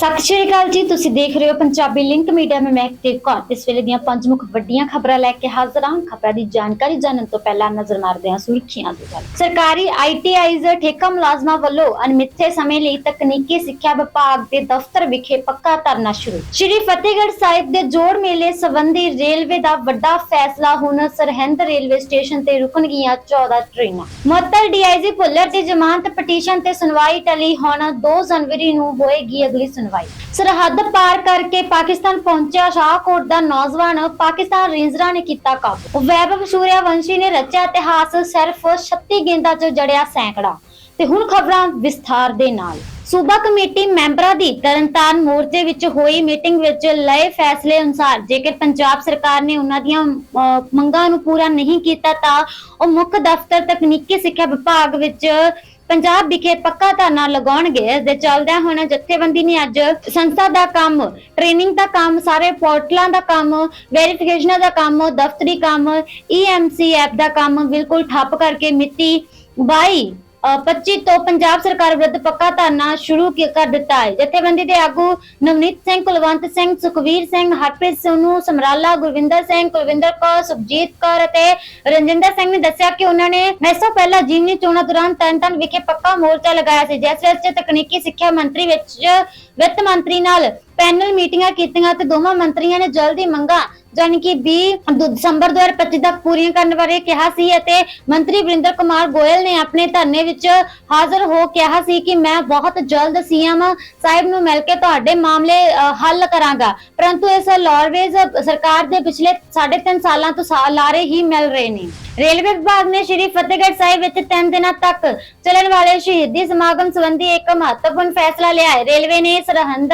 ਸਤਿ ਸ਼੍ਰੀ ਅਕਾਲ ਜੀ, ਤੁਸੀਂ ਦੇਖ ਰਹੇ ਹੋ ਪੰਜਾਬੀ ਲਿੰਕ ਮੀਡੀਆ ਮੈਂ ਮਹਿਕਦੀਪ ਕੌਰ ਇਸ ਵੇਲੇ ਦੀਆਂ ਪੰਜ ਮੁੱਖ ਵੱਡੀਆਂ ਖਬਰਾਂ ਲੈ ਕੇ ਹਾਜ਼ਰ ਹਾਂ। ਖਬਰਾਂ ਦੀ ਜਾਣਕਾਰੀ ਜਾਣਨ ਤੋਂ ਪਹਿਲਾਂ ਨਜ਼ਰ ਮਾਰਦੇ ਹਾਂ ਸੁਰਖੀਆਂ ਦੇ ਵੱਲ ਸਰਕਾਰੀ ਆਈਟੀਆਈਜ਼ ਠੇਕਾ ਮੁਲਾਜ਼ਮਾਂ ਵੱਲੋਂ ਅਨਮਿੱਥੇ ਸਮੇਂ ਲਈ ਤਕਨੀਕੀ ਸਿੱਖਿਆ ਵਿਭਾਗ ਦੇ ਦਫ਼ਤਰ ਵਿਖੇ ਪੱਕਾ ਧਰਨਾ ਸ਼ੁਰੂ। ਸ਼੍ਰੀ ਫਤਿਹਗੜ੍ਹ ਸਾਹਿਬ ਦੇ ਜੋੜ ਮੇਲੇ ਸੰਬੰਧੀ ਰੇਲਵੇ ਦਾ ਵੱਡਾ ਫੈਸਲਾ ਹੁਣ ਸਰਹਿੰਦ ਰੇਲਵੇ ਸਟੇਸ਼ਨ ਤੇ ਰੁਕਣਗੀਆਂ 14 ਟ੍ਰੇਨਾਂ। ਮੁਅੱਤਲ ਡੀਆਈਜੀ ਭੁੱਲਰ ਦੀ ਜ਼ਮਾਨਤ ਪਟੀਸ਼ਨ ਤੇ ਸੁਣਵਾਈ ਟਲੀ ਹੁਣ 2 ਜਨਵਰੀ ਨੂੰ ਹੋਏਗੀ ਅਗਲੀ ਸੁਣਵਾਈ। ਸਰਹੱਦ ਪਾਰ ਕਰਕੇ ਪਾਕਿਸਤਾਨ ਪਹੁੰਚਿਆ ਸ਼ਾਹਕੋਟ ਦਾ ਨੌਜਵਾਨ ਪਾਕਿਸਤਾਨ ਰੇਂਜਰਾਂ ਨੇ ਕੀਤਾ ਕਾਬੂ। ਵੈਭਵ ਸੂਰਿਆਵੰਸ਼ੀ ਨੇ ਰਚਿਆ ਇਤਿਹਾਸ ਸਿਰਫ 36 ਗੇਂਦਾਂ 'ਚ ਜੜਿਆ ਸੈਂਕੜਾ। ਤੇ ਹੁਣ ਖਬਰਾਂ ਵਿਸਥਾਰ ਦੇ ਨਾਲ। ਸੂਬਾ ਕਮੇਟੀ ਮੈਂਬਰਾਂ ਦੀ ਤਰਨਤਾਰਨ ਮੋਰਚੇ ਵਿੱਚ ਹੋਈ ਮੀਟਿੰਗ ਵਿੱਚ ਲਏ ਫੈਸਲੇ ਅਨੁਸਾਰ ਜੇਕਰ ਪੰਜਾਬ ਸਰਕਾਰ ਨੇ ਉਹਨਾਂ ਦੀਆਂ ਮੰਗਾਂ ਨੂੰ ਪੂਰਾ ਨਹੀਂ ਕੀਤਾ ਤਾਂ ਉਹ ਮੁੱਖ ਦਫ਼ਤਰ ਤਕਨੀਕੀ ਸਿੱਖਿਆ ਵਿਭਾਗ ਵਿੱਚ ਪੰਜਾਬ ਵਿਖੇ ਪੱਕਾ ਧਰਨਾ ਲਗਾਉਣਗੇ ਇਸ ਦੇ ਚੱਲਦਿਆਂ ਹੁਣ ਜਥੇਬੰਦੀ ਨੇ ਅੱਜ ਸੰਸਥਾ ਦਾ ਕੰਮ ਟ੍ਰੇਨਿੰਗ ਦਾ ਕੰਮ, ਸਾਰੇ ਪੋਰਟਲਾਂ ਦਾ ਕੰਮ ਵੈਰੀਫਿਕੇਸ਼ਨਾਂ ਦਾ ਕੰਮ, ਦਫ਼ਤਰੀ ਕੰਮ ਈਐਮਸੀ ਐਪ ਦਾ ਕੰਮ ਬਿਲਕੁਲ ਠੱਪ ਕਰਕੇ ਮਿਤੀ 22 25 ਤੋਂ ਪੰਜਾਬ ਸਰਕਾਰ ਵਿਰੁੱਧ ਪੱਕਾ ਧਰਨਾ ਸ਼ੁਰੂ ਕੀ- ਕਰ ਦਿੱਤਾ ਹੈ। ਜਥੇਬੰਦੀ ਦੇ ਆਗੂ ਨਵਨੀਤ ਸਿੰਘ, ਕੁਲਵੰਤ ਸਿੰਘ, ਸੁਖਵੀਰ ਸਿੰਘ, ਹਰਪ੍ਰੀਤ ਸੋਨੂ ਸਮਰਾਲਾ, ਗੁਰਵਿੰਦਰ ਸਿੰਘ, ਕੁਲਵਿੰਦਰ ਕੌਰ, ਸੁਖਜੀਤ ਕੌਰ ਅਤੇ ਰਣਜਿੰਦਰ ਸਿੰਘ ਨੇ ਦੱਸਿਆ ਕਿ ਉਹਨਾਂ ਨੇ ਇਸ ਤੋਂ ਪਹਿਲਾਂ ਜਿਮਨੀ ਚੋਣਾਂ ਦੌਰਾਨ ਤਰਨਤਾਰਨ ਵਿਖੇ ਪੱਕਾ ਮੋਰਚਾ ਲਗਾਇਆ ਸੀ। ਜਿਸ ਵਿੱਚ ਤਕਨੀਕੀ ਸਿੱਖਿਆ ਮੰਤਰੀ ਵਿੱਚ ਵਿੱਤ ਮੰਤਰੀ ਨਾਲ ਪੈਨਲ ਮੀਟਿੰਗਾਂ ਕੀਤੀਆਂ ਤੇ ਦੋਵਾਂ ਮੰਤਰੀਆਂ ਨੇ ਜਲਦੀ ਮੰਗਾਂ ਜਾਣੀ ਕਿ 20 ਦੂ- ਦਸੰਬਰ 2025 ਤੱਕ ਪੂਰੀਆਂ ਕਰਨ ਬਾਰੇ ਕਿਹਾ ਸੀ ਅਤੇ ਮੰਤਰੀ ਵਰਿੰਦਰ ਕੁਮਾਰ ਗੋਇਲ ਨੇ ਆਪਣੇ ਧਰਨੇ ਵਿੱਚ ਹਾਜ਼ਰ ਹੋ ਕਿਹਾ ਸੀ ਕਿ ਮੈਂ ਬਹੁਤ ਜਲਦ ਸੀਐਮ ਸਾਹਿਬ ਨੂੰ ਮਿਲ ਕੇ ਤੁਹਾਡੇ ਮਾਮਲੇ ਹੱਲ ਕਰਾਂਗਾ। ਪਰੰਤੂ ਇਸ ਲਾਰਵੇਜ਼ ਸਰਕਾਰ ਦੇ ਪਿਛਲੇ 3.5 ਸਾਲਾਂ ਤੋਂ ਲਾਰੇ ਹੀ ਮਿਲ ਰਹੇ ਨੇ। ਰੇਲਵੇ ਵਿਭਾਗ ਨੇ ਸ਼੍ਰੀ ਫਤਿਹਗੜ੍ਹ ਸਾਹਿਬ ਵਿੱਚ 3 ਦਿਨਾਂ ਤੱਕ ਚੱਲਣ ਵਾਲੇ ਸ਼ਹੀਦੀ ਸਮਾਗਮ ਸੰਬੰਧੀ ਇੱਕ ਮਹੱਤਵਪੂਰਨ ਫੈਸਲਾ ਲਿਆ ਹੈ। ਰੇਲਵੇ ਨੇ ਸਰਹੰਦ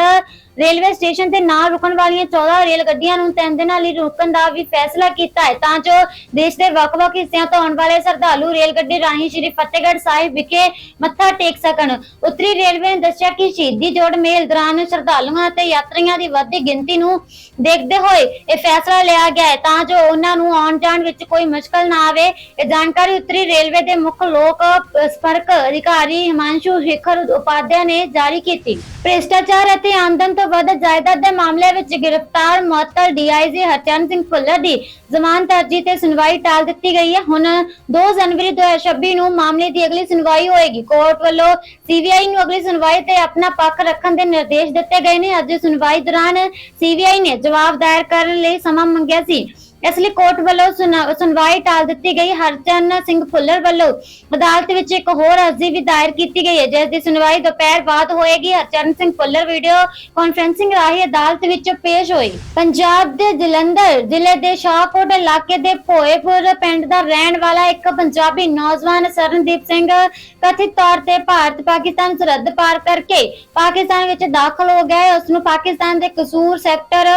ਰੇਲਵੇ ਸਟੇਸ਼ਨ ਤੇ ਨਾ ਰੁਕਣ ਵਾਲੀਆਂ 14 ਰੇਲ ਗੱਡੀਆਂ ਨੂੰ 3 ਦਿਨਾਂ ਲਈ ਰੋਕਣ ਦਾ ਵੀ ਫੈਸਲਾ ਕੀਤਾ ਹੈ। ਤਾਂ ਜੋ ਦੇਸ਼ ਦੇ ਵੱਖ-ਵੱਖ ਹਿੱਸਿਆਂ ਤੋਂ ਆਉਣ ਵਾਲੇ ਸ਼ਰਧਾਲੂ ਰੇਲ ਗੱਡੀ ਰਾਹੀਂ ਸ਼੍ਰੀ ਫਤਿਹਗੜ੍ਹ ਸਾਹਿਬ ਵਿਖੇ ਮੱਥਾ ਟੇਕ ਸਕਣ। ਉੱਤਰੀ ਰੇਲਵੇ ਨੇ ਦੱਸਿਆ ਕਿ ਸ਼ਹੀਦੀ ਜੋੜ ਮੇਲ ਦੌਰਾਨ ਸ਼ਰਧਾਲੂਆਂ ਅਤੇ ਯਾਤਰੀਆਂ ਦੀ ਵੱਧਦੀ ਗਿਣਤੀ ਨੂੰ ਦੇਖਦੇ ਹੋਏ ਇਹ ਫੈਸਲਾ ਲਿਆ ਗਿਆ ਹੈ। ਤਾਂ ਜੋ ਉਹਨਾਂ ਨੂੰ ਆਉਣ ਜਾਣ ਵਿੱਚ ਕੋਈ ਮੁਸ਼ਕਲ ਨਾ ਆਵੇ, ਇਹ ਜਾਣਕਾਰੀ ਉੱਤਰੀ ਰੇਲਵੇ ਦੇ ਮੁੱਖ ਲੋਕ ਸੰਪਰਕ ਅਧਿਕਾਰੀ ਹਿਮਾਂਸ਼ੂ ਸ਼ੇਖਰ ਉਪਾਧਿਆ ਨੇ ਜਾਰੀ ਕੀਤੀ। ਭ੍ਰਿਸ਼ਟਾਚਾਰ ਅਤੇ ਆਮਦਨ ਤੋਂ ਵੱਧ ਜਾਇਦਾਦ ਦੇ ਮਾਮਲੇ ਵਿੱਚ ਗ੍ਰਿਫਤਾਰ ਮੁਅੱਤਲ ਡੀਆਈਜੀ ਹਰਚਰਨ ਸਿੰਘ ਭੁੱਲਰ ਦੀ ਜ਼ਮਾਨਤ ਅਰਜੀ ਤੇ ਸੁਣਵਾਈ ਟਾਲ ਦਿੱਤੀ ਗਈ ਹੈ। ਹੁਣ 2 ਜਨਵਰੀ 2026 ਨੂੰ ਮਾਮਲੇ ਦੀ ਅਗਲੀ ਸੁਣਵਾਈ ਹੋਏਗੀ। ਕੋਰਟ ਵੱਲੋਂ ਸੀਬੀਆਈ ਨੂੰ ਅਗਲੀ ਸੁਣਵਾਈ ਤੇ ਆਪਣਾ ਪੱਖ ਰੱਖਣ ਦੇ ਨਿਰਦੇਸ਼ ਦਿੱਤੇ ਗਏ ਨੇ। ਅੱਜ ਸੁਣਵਾਈ ਦੌਰਾਨ ਸੀਬੀਆਈ ਨੇ ਜਵਾਬ ਦਾਇਰ ਕਰਨ ਲਈ ਸਮਾਂ ਮੰਗਿਆ ਸੀ। ਇਸ ਲਈ ਕੋਰਟ ਵੱਲੋਂ ਸੁਣਾ- ਸੁਣਵਾਈ ਟਾਲ ਦਿੱਤੀ ਗਈ। ਹਰਚਰਨ ਸਿੰਘ ਫੁੱਲਰ ਵੱਲੋਂ ਅਦਾਲਤ ਵਿੱਚ ਇੱਕ ਹੋਰ ਅਰਜ਼ੀ ਵੀ ਦਾਇਰ ਕੀਤੀ ਗਈ ਹੈ, ਜਿਸ ਦੀ ਸੁਣਵਾਈ ਦੁਪਹਿਰ ਬਾਅਦ ਹੋਏਗੀ। ਹਰਚਰਨ ਸਿੰਘ ਫੁੱਲਰ ਵੀਡੀਓ ਕਾਨਫਰੈਂਸਿੰਗ ਰਾਹੀਂ ਅਦਾਲਤ ਵਿੱਚ ਪੇਸ਼ ਹੋਏ ਪੰਜਾਬ ਦੇ ਜਲੰਧਰ ਜ਼ਿਲ੍ਹੇ ਦੇ ਸ਼ਾਹਕੋਟ ਇਲਾਕੇ ਦੇ ਭੋਏਪੁਰ ਪਿੰਡ ਦਾ ਰਹਿਣ ਵਾਲਾ ਇੱਕ ਪੰਜਾਬੀ ਨੌਜਵਾਨ ਸਰਨਦੀਪ ਸਿੰਘ ਕਥਿਤ ਤੌਰ ਤੇ ਭਾਰਤ ਪਾਕਿਸਤਾਨ ਸਰਹੱਦ ਪਾਰ ਕਰਕੇ ਪਾਕਿਸਤਾਨ ਵਿੱਚ ਦਾਖਲ ਹੋ ਗਿਆ ਹੈ। ਉਸ ਨੂੰ ਪਾਕਿਸਤਾਨ ਦੇ ਕਸੂਰ ਸੈਕਟਰ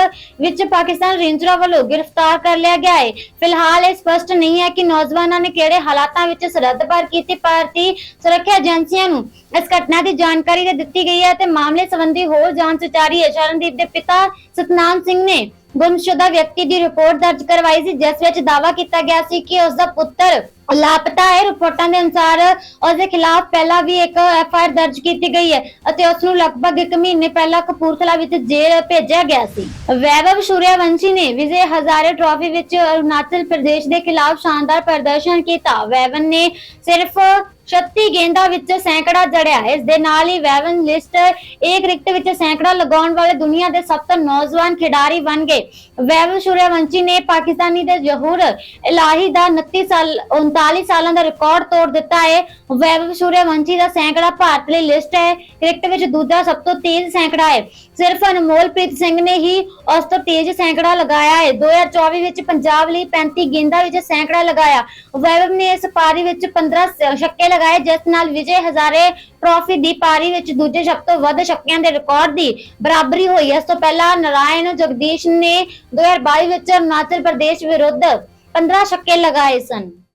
ਵਿੱਚ ਪਾਕਿਸਤਾਨ ਰੇਂਜਰਾਂ ਵੱਲੋਂ ਗ੍ਰਿਫਤਾਰ ਕਰ ਲਿਆ ਗਿਆ ਹੈ ਫਿਲਹਾਲ ਇਹ ਸਪਸ਼ਟ ਨਹੀਂ ਹੈ ਕਿ ਨੌਜਵਾਨਾਂ ਨੇ ਕਿਹੜੇ ਹਾਲਾਤਾਂ ਵਿੱਚ ਸਰਹੱਦ ਪਾਰ ਕੀਤੀ ਭਾਰਤੀ ਸੁਰੱਖਿਆ ਏਜੰਸੀਆਂ ਨੂੰ। ਇਸ ਘਟਨਾ ਦੀ ਜਾਣਕਾਰੀ ਦੇ ਦਿੱਤੀ ਗਈ ਹੈ ਤੇ ਮਾਮਲੇ ਸੰਬੰਧੀ ਹੋਰ ਜਾਂਚ ਜਾਰੀ ਹੈ। ਸ਼ਰਨਦੀਪ ਦੇ ਪਿਤਾ ਸਤਨਾਮ ਸਿੰਘ ਨੇ ਗੁੰਮਸ਼ੁਦਾ ਵਿਅਕਤੀ ਦੀ ਰਿਪੋਰਟ ਦਰਜ ਕਰਵਾਈ ਸੀ, ਜਿਸ ਵਿੱਚ ਦਾਅਵਾ ਕੀਤਾ ਗਿਆ ਸੀ ਕਿ ਉਸ ਦਾ ਪੁੱਤਰ ਲਾਪਤਾ ਹੈ ਰਿਪੋਰਟਾਂ ਦੇ ਅਨੁਸਾਰ। ਉਸ ਦੇ ਖਿਲਾਫ ਪਹਿਲਾਂ ਵੀ ਇੱਕ ਐਫ ਆਈ ਆਰ ਦਰਜ ਕੀਤੀ ਗਈ ਹੈ ਅਤੇ ਉਸ ਨੂੰ ਲਗਭਗ 1 ਮਹੀਨੇ ਪਹਿਲਾਂ ਕਪੂਰਥਲਾ ਵਿੱਚ ਜੇਲ੍ਹ ਭੇਜਿਆ ਗਿਆ ਸੀ। ਵੈਭਵ ਸੂਰਿਆਵੰਸ਼ੀ ਨੇ ਵਿਜੇ ਹਜ਼ਾਰੇ ਟਰਾਫੀ ਵਿੱਚ ਅਰੁਣਾਚਲ ਪ੍ਰਦੇਸ਼ ਦੇ ਖਿਲਾਫ ਸ਼ਾਨਦਾਰ ਪ੍ਰਦਰਸ਼ਨ ਕੀਤਾ। ਵੈਵਨ ਨੇ ਸਿਰਫ 36 ਗੇਂਦਾਂ ਵਿੱਚ ਸੈਂਕੜਾ ਜੜਿਆ। ਇਸ ਦੇ ਨਾਲ ਹੀ ਵੈਵਨ ਲਿਸਟ ਏ ਕ੍ਰਿਕਟ ਵਿੱਚ ਸੈਂਕੜਾ ਲਗਾਉਣ ਵਾਲੇ ਦੁਨੀਆ ਦੇ ਸਭ ਤੋਂ ਨੌਜਵਾਨ ਖਿਡਾਰੀ ਬਣ ਗਏ। ਵੈਭਵ ਸੂਰਿਆਵੰਸ਼ੀ ਨੇ ਪਾਕਿਸਤਾਨੀ ਦੇ ਜ਼ਹੂਰ ਇਲਾਹੀ ਦਾ 29 ਸਾਲ 39 ਸਾਲਾਂ ਦਾ ਰਿਕਾਰਡ ਤੋੜ ਦਿੱਤਾ ਹੈ। ਵੈਭਵ ਸੂਰਿਆਵੰਸ਼ੀ ਦਾ ਸੈਂਕੜਾ ਭਾਰਤ ਲਈ ਲਿਸਟ ਹੈ। ਕ੍ਰਿਕਟ ਵਿੱਚ ਦੂਜਾ ਸਭ ਤੋਂ ਤੇਜ਼ ਸੈਂਕੜਾ ਹੈ। ਸਿਰਫ ਅਨਮੋਲਪ੍ਰੀਤ ਸਿੰਘ ਨੇ ਹੀ ਉਸ ਤੋਂ ਤੇਜ਼ ਸੈਂਕੜਾ ਲਗਾਇਆ ਹੈ। 2024 ਵਿੱਚ ਪੰਜਾਬ ਲਈ 35 ਗੇਂਦਾਂ ਵਿੱਚ ਸੈਂਕੜਾ ਲਗਾਇਆ। ਵੈਭਵ ਨੇ ਇਸ ਪਾਰੀ ਵਿੱਚ 15 ਛੱਕੇ ਲਗਾਏ, ਜਿਸ ਨਾਲ ਵਿਜੇ ਹਜ਼ਾਰੇ ਟਰਾਫੀ ਦੀ ਪਾਰੀ ਵਿੱਚ ਦੂਜੇ ਸਭ ਤੋਂ ਵੱਧ ਛੱਕਿਆਂ ਦੇ ਰਿਕਾਰਡ ਦੀ ਬਰਾਬਰੀ ਹੋਈ। ਇਸ ਤੋਂ ਪਹਿਲਾਂ ਨਰਾਇਣ ਜਗਦੀਸ਼ ਨੇ 2022 ਵਿੱਚ ਅਰੁਣਾਚਲ ਪ੍ਰਦੇਸ਼ ਵਿਰੁੱਧ 15 ਛੱਕੇ ਲਗਾਏ ਸਨ।